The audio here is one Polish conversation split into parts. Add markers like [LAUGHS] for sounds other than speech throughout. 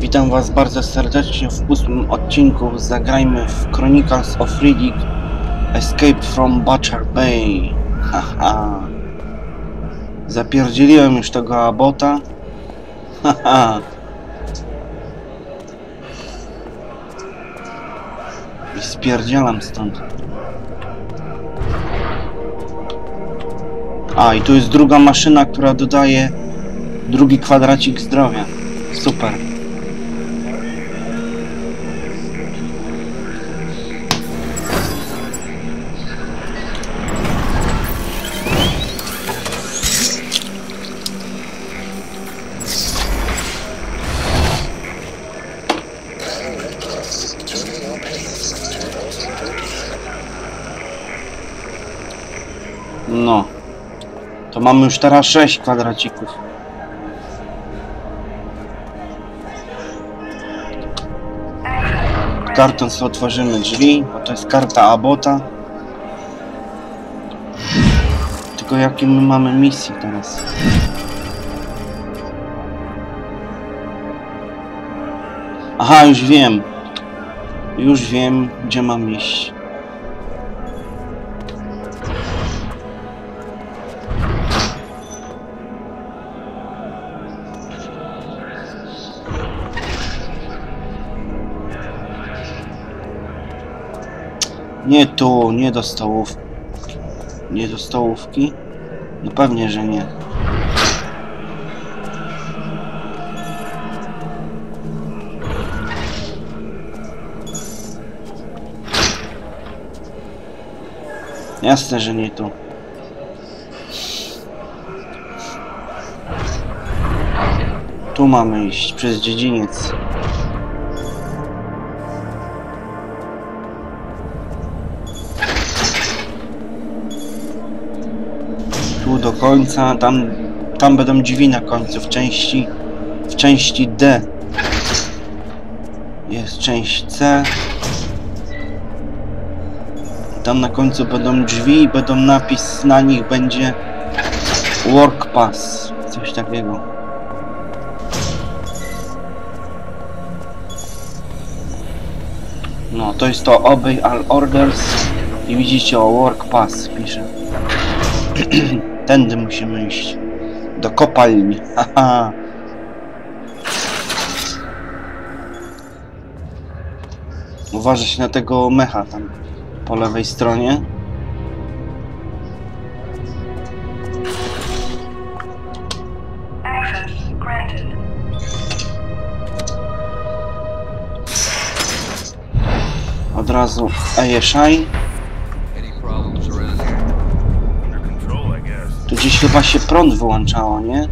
Witam Was bardzo serdecznie w ósmym odcinku Zagrajmy w Chronicles of Riddick Escape from Butcher Bay. Haha. Zapierdzieliłem już tego Abota. Haha. I spierdzielam stąd. A i tu jest druga maszyna, która dodaje drugi kwadracik zdrowia. Super To mamy już teraz 6 kwadracików. Karton sobie otworzymy drzwi, bo to jest karta Abota. Tylko jakie my mamy misje teraz? Aha, już wiem. Już wiem, gdzie mam iść. Nie tu, nie do stołów. Nie do stołówki? No pewnie, że nie. Jasne, że nie tu. Tu mamy iść, przez dziedziniec. Do końca, tam, tam będą drzwi na końcu, w części, w części D. Jest część C. Tam na końcu będą drzwi i będą napis na nich będzie Work Pass, coś takiego. No, to jest to Obey All Orders i widzicie o Work Pass pisze. [CLEARS THROAT] Tędy musimy iść. Do kopalni. [LAUGHS] Haha. Uważać na tego mecha tam po lewej stronie. Od razu Ayeshai. Gdzieś chyba się prąd wyłączało, nie?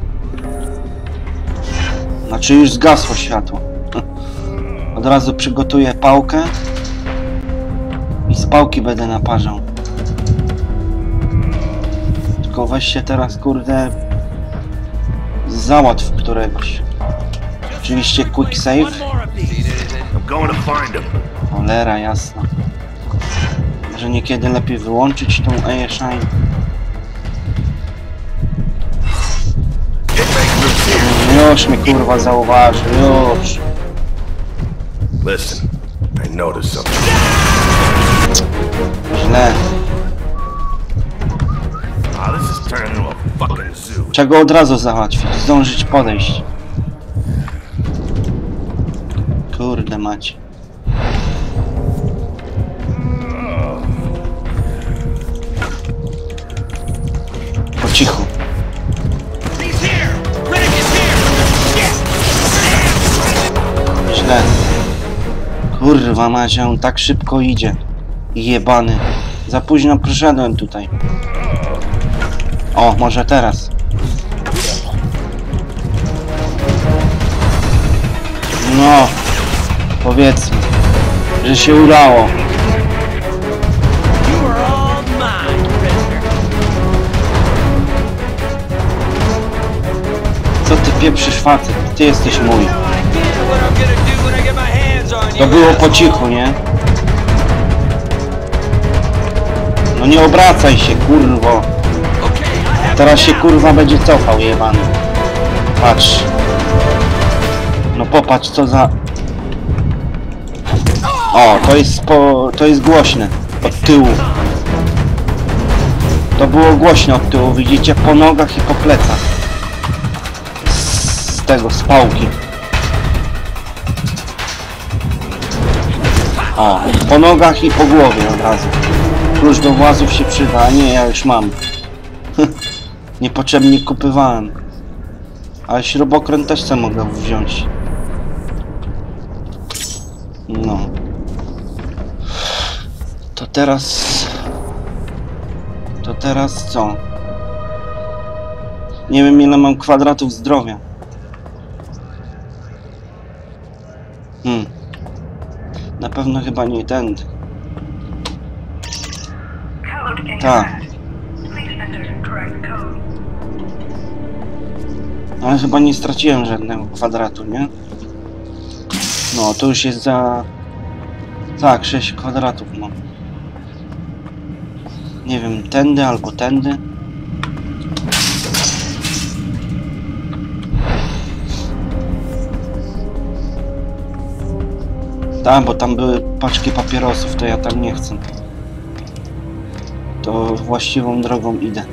Znaczy już zgasło światło. [LAUGHS] Od razu przygotuję pałkę. I z pałki będę naparzał. Tylko weź się teraz, kurde... Załatw któregoś. Oczywiście quick save. Cholera jasna. Może niekiedy lepiej wyłączyć tą ASI. Już mnie kurwa zauważy, już. Listen, I noticed something. Źle. Ah, this is turning into a fucking zoo. Trzeba go od razu załatwić, zdążyć podejść. Kurde macie. Kurwa macie, on tak szybko idzie. Jebany. Za późno przyszedłem tutaj. O, może teraz. No, powiedzmy, że się udało. Co ty pieprzysz facet? Ty jesteś mój. To było po cichu, nie? No nie obracaj się, kurwo. Teraz się kurwa będzie cofał, jebany. Patrz. No po popatrz co za... O, to jest po... to jest głośne. Od tyłu. To było głośno od tyłu, widzicie? Po nogach i po plecach. Z tego, z pałki. O, po nogach i po głowie od razu. Klucz do włazów się przyda, nie, ja już mam. [LAUGHS] Niepotrzebnie kupywałem. Ale śrubokręt też mogę wziąć. No. To teraz... To teraz co? Nie wiem ile mam kwadratów zdrowia. Hmm. Na pewno chyba nie. Code Tak. Ale chyba nie straciłem żadnego kwadratu, nie? No, to już jest za... Tak, 6 kwadratów mam. Nie wiem, tędy albo tędy. Tak, bo tam były paczki papierosów, to ja tam nie chcę. To właściwą drogą idę.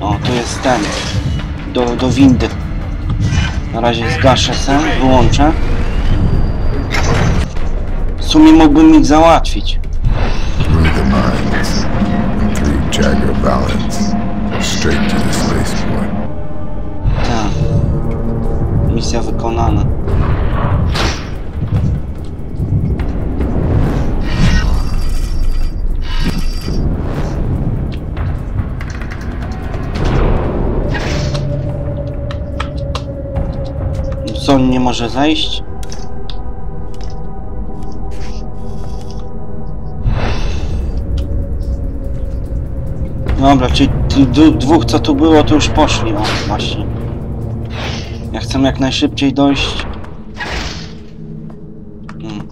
O, tu jest ten. Do, do windy. Na razie zgaszę se, wyłączę. W sumie mógłbym ich załatwić. The mines and through Jagger Valance, straight to the spaceport. Tak. Misja wykonana. Co, nie może zejść? Dobra, du- dwóch co tu było, to już poszli, o właśnie. Ja chcę jak najszybciej dojść. Hmm.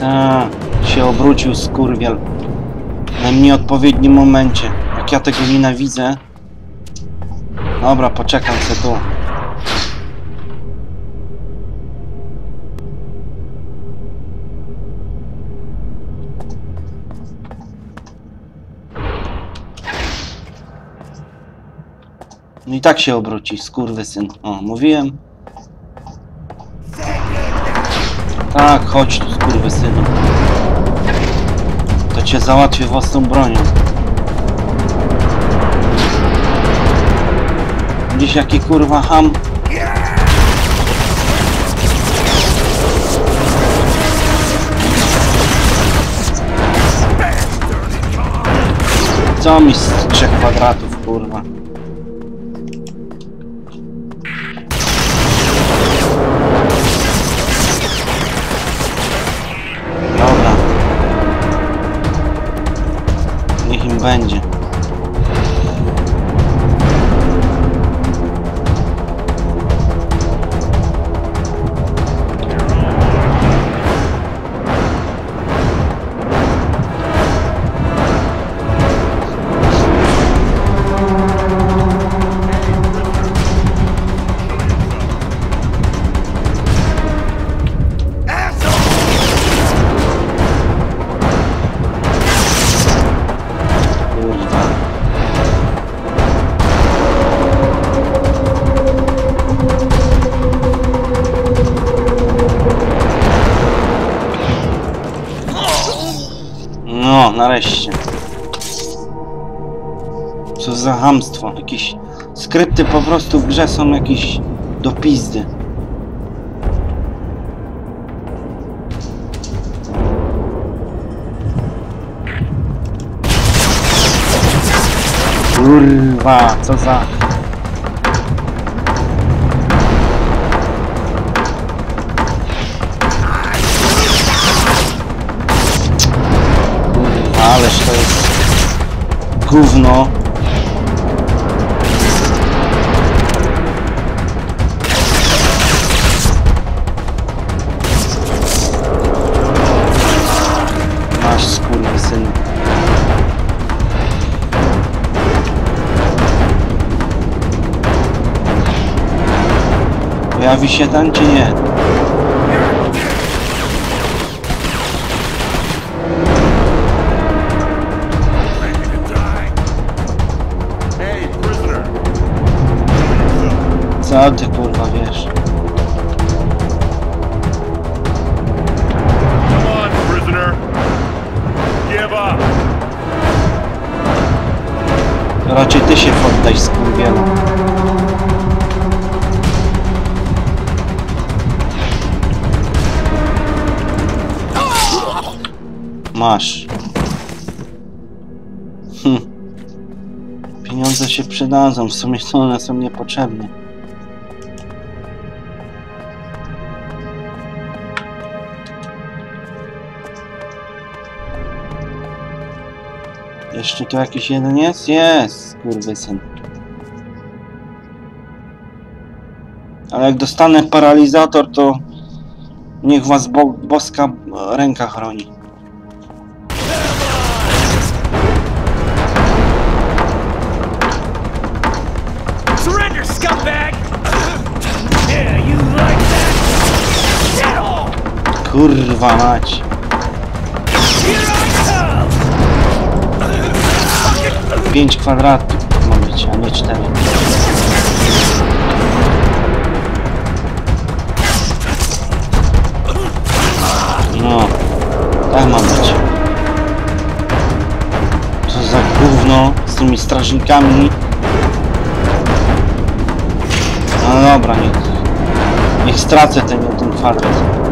Ta się obrócił skurwiel. Na nieodpowiednim momencie. Jak ja tego nienawidzę. Dobra, poczekam se tu. No i tak się obróci, skurwysyn. O, mówiłem. Tak, chodź tu, skurwysynu. To cię załatwię własną bronią. Dziś jaki kurwa ham. Co mi z trzech kwadratów, Nareszcie. Co za hamstwo. Jakieś skrypty po prostu w grze są jakieś do pizdy. Kurwa, co za... Ależ to jest gówno. Masz skurwysyn. Pojawi się tam czy nie? Masz. Hm. Pieniądze się przydadzą, w sumie to one są niepotrzebne. Jeszcze tu jakiś jeden jest? Jest, skurwysyn. Ale jak dostanę paralizator, to niech was bo boska ręka chroni. Kurwa mać. 5 kwadratów ma być, a nie 4. No, tak ma być. Co za gówno z tymi strażnikami. No dobra, niech, niech stracę ten jeden kwadrat.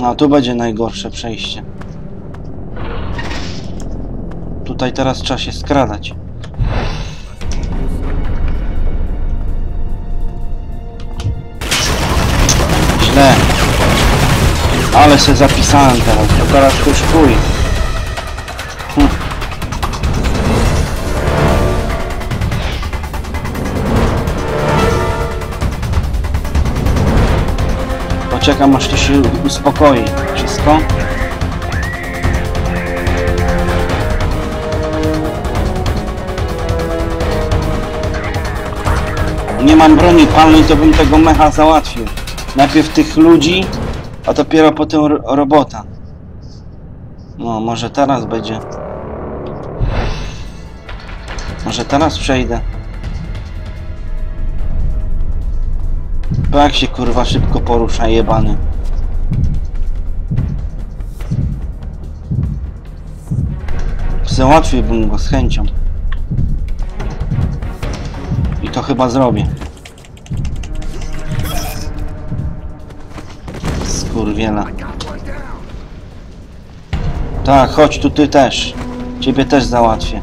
No, tu będzie najgorsze przejście. Tutaj teraz trzeba się skradać. Źle. Ale się zapisałem teraz, to teraz już. Poczekam aż to się uspokoi. Wszystko? Nie mam broni palnej, to bym tego mecha załatwił. Najpierw tych ludzi, a dopiero potem ro robota. No, może teraz będzie. Może teraz przejdę. Bo jak się kurwa szybko porusza jebany. Załatwiłbym go z chęcią. I to chyba zrobię. Skurwiela. Tak, chodź tu ty też. Ciebie też załatwię.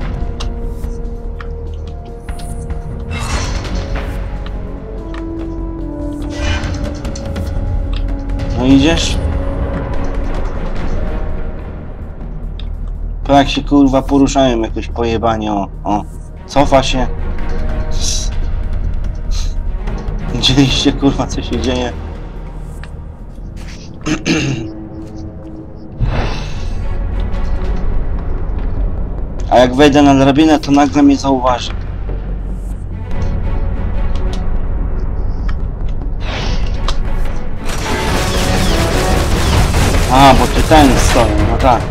No idziesz? To jak się kurwa poruszają jakoś pojebanie, o, o. Cofa się. Widzieliście kurwa co się dzieje? A jak wejdę na drabinę, to nagle mnie zauważy. A, bo ty ten stoi, no tak.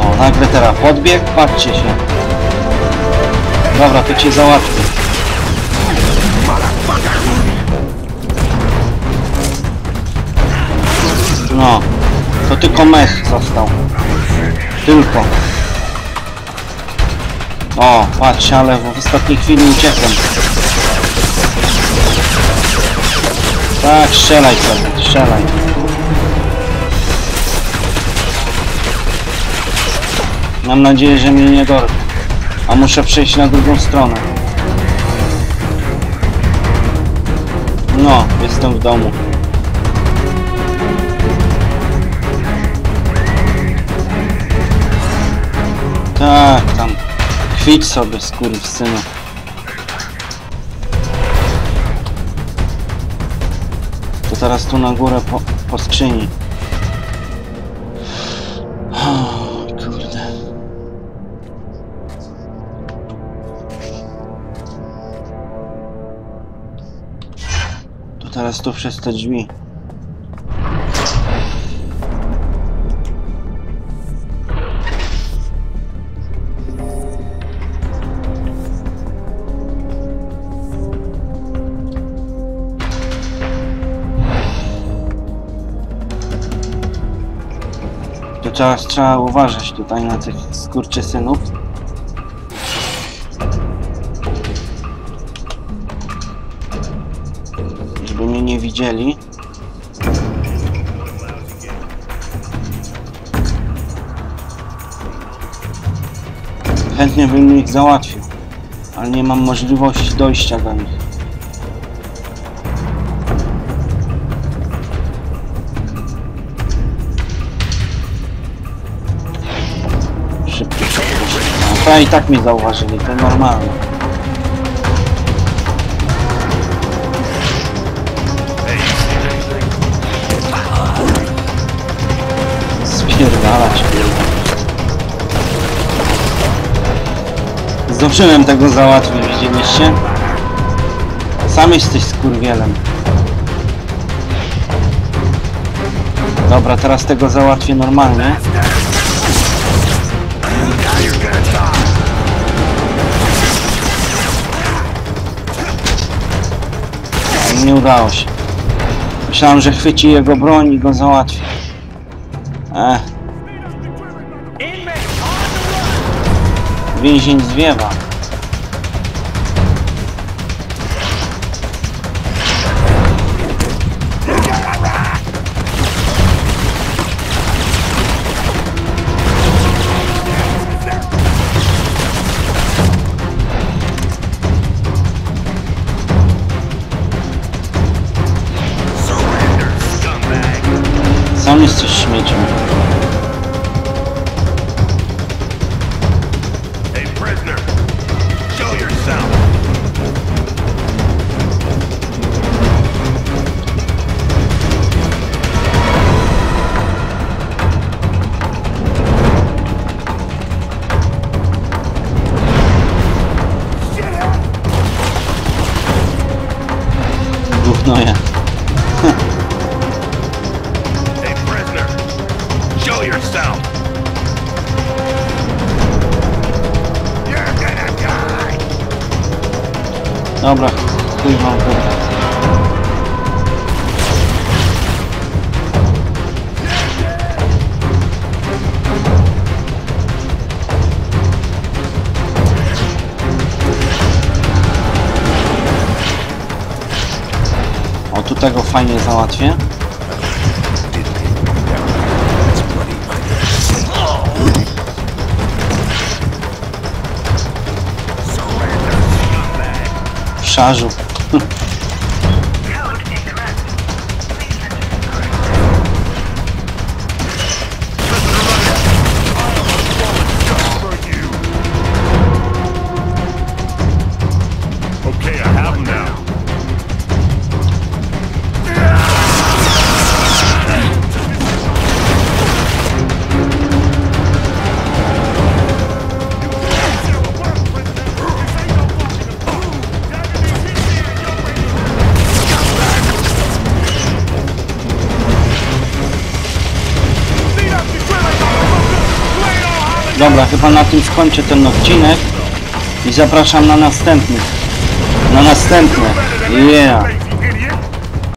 O, nagle teraz podbieg, patrzcie się. Dobra, to cię załatwię. No, to tylko mech został. Tylko. O, patrz, ale w ostatniej chwili uciekłem. Tak, strzelaj sobie, strzelaj. Mam nadzieję, że mnie nie dorwie. A muszę przejść na drugą stronę. No, jestem w domu. Tak, tam. Kwicz sobie, skurwysynu. To teraz tu na górę po, po skrzyni. Kurde. To teraz tu przez te drzwi. Trzeba, trzeba uważać tutaj na tych skurczysynów. Żeby mnie nie widzieli. Chętnie bym ich załatwił, ale nie mam możliwości dojścia do nich. To i tak mnie zauważyli, to normalne. Spierdalać. Zdążyłem tego załatwić, widzieliście? Sam jesteś skurwielem. Dobra, teraz tego załatwię normalnie. Nie udało się. Myślałem, że chwyci jego broń i go załatwi. Ech, więzień zwiewa. A prisoner! Show yourself! Oh, Dupę. O, tu tego fajnie załatwię. Szarzu. Hmm. [LAUGHS] Dobra, chyba na tym skończę ten odcinek i zapraszam na następny. Na następne. Yeah.